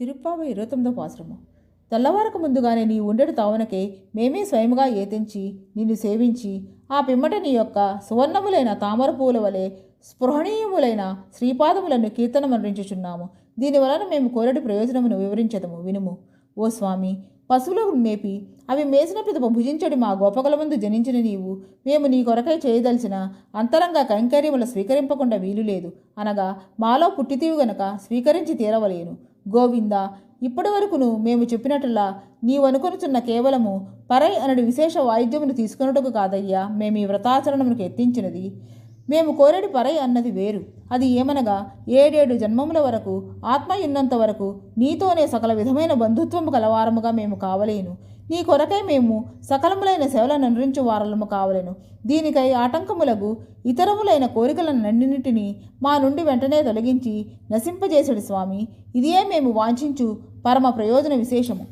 తిరుప్పావ ఇరవై తొమ్మిదో పాశ్రము తెల్లవారకు ముందుగానే నీ ఉండెడు తావనకే మేమే స్వయముగా ఏతించి నిన్ను సేవించి ఆ పిమ్మట నీ యొక్క సువర్ణములైన తామర పూల వలె స్పృహణీయములైన శ్రీపాదములను కీర్తన మరణించుచున్నాము దీనివలన మేము కోరటి ప్రయోజనమును వివరించదము వినుము. ఓ స్వామి పశువులకు మేపి అవి మేసిన పిదప భుజించడి మా గోపకుల ముందు జనించిన నీవు మేము నీ కొరకై చేయదలిచిన అంతరంగ కైంకర్యములు స్వీకరింపకుండా వీలు లేదు అనగా మాలో పుట్టితీవు గనక స్వీకరించి తీరవలేను. గోవింద ఇప్పటి వరకును మేము చెప్పినట్లా నీవనుకొనుచున్న కేవలము పరై అనడి విశేష వాయిద్యమును తీసుకొనుటకు కాదయ్యా మేము ఈ వ్రతాచరణమునకు ఎత్తించినది మేము కోరేడి పరై అన్నది వేరు. అది ఏమనగా ఏడేడు జన్మముల వరకు ఆత్మ ఉన్నంత వరకు నీతోనే సకల విధమైన బంధుత్వము కలవారముగా మేము కావలేను. నీ కొరకై మేము సకలములైన సేవలను అనురించు వారలము కావలను. దీనికై ఆటంకములకు ఇతరములైన కోరికలన్నింటినీ మా నుండి వెంటనే తొలగించి నశింపజేసడు స్వామి. ఇదే మేము వాంఛించు పరమ ప్రయోజన విశేషము.